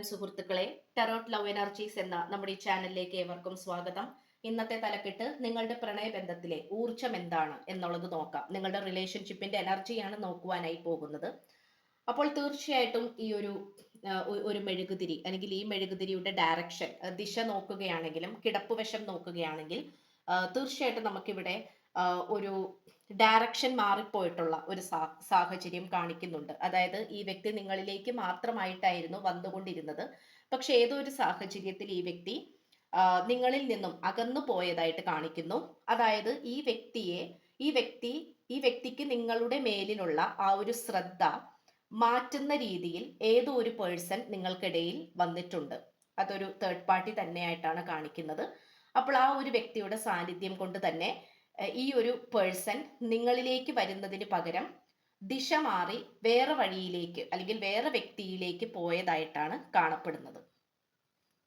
നമസ്കാരം സുഹൃത്തുക്കളെ. Tarot love energies എന്ന നമ്മുടെ ഈ ചാനലിലേക്ക് ഏവർക്കും സ്വാഗതം. ഇന്നത്തെ തലക്കെട്ട് നിങ്ങളുടെ പ്രണയബന്ധത്തിലെ ഊർജം എന്താണ് എന്നുള്ളത് നോക്കാം. നിങ്ങളുടെ റിലേഷൻഷിപ്പിന്റെ എനർജിയാണ് നോക്കുവാനായി പോകുന്നത്. അപ്പോൾ തീർച്ചയായിട്ടും ഈ ഒരു ഒരു മെഴുകുതിരി അല്ലെങ്കിൽ ഈ മെഴുകുതിരിയുടെ ഡയറക്ഷൻ ദിശ നോക്കുകയാണെങ്കിലും കിടപ്പുവശം നോക്കുകയാണെങ്കിൽ തീർച്ചയായിട്ടും നമുക്കിവിടെ ഒരു ഡയറക്ഷൻ മാറിപ്പോയിട്ടുള്ള ഒരു സാഹചര്യം കാണിക്കുന്നുണ്ട്. അതായത് ഈ വ്യക്തി നിങ്ങളിലേക്ക് മാത്രമായിട്ടായിരുന്നു വന്നുകൊണ്ടിരുന്നത്. പക്ഷെ ഏതോ ഒരു സാഹചര്യത്തിൽ ഈ വ്യക്തി നിങ്ങളിൽ നിന്നും അകന്നു പോയതായിട്ട് കാണിക്കുന്നു. അതായത് ഈ വ്യക്തിയെ ഈ വ്യക്തി ഈ വ്യക്തിക്ക് നിങ്ങളുടെ മേലിലുള്ള ആ ഒരു ശ്രദ്ധ മാറ്റുന്ന രീതിയിൽ ഏതോ ഒരു പേഴ്സൺ നിങ്ങൾക്കിടയിൽ വന്നിട്ടുണ്ട്. അതൊരു തേർഡ് പാർട്ടി തന്നെയായിട്ടാണ് കാണിക്കുന്നത്. അപ്പോൾ ആ ഒരു വ്യക്തിയുടെ സാന്നിധ്യം കൊണ്ട് തന്നെ ഈ ഒരു പേഴ്സൺ നിങ്ങളിലേക്ക് വരുന്നതിന് പകരം ദിശ മാറി വേറെ വഴിയിലേക്ക് അല്ലെങ്കിൽ വേറെ വ്യക്തിയിലേക്ക് പോയതായിട്ടാണ് കാണപ്പെടുന്നത്.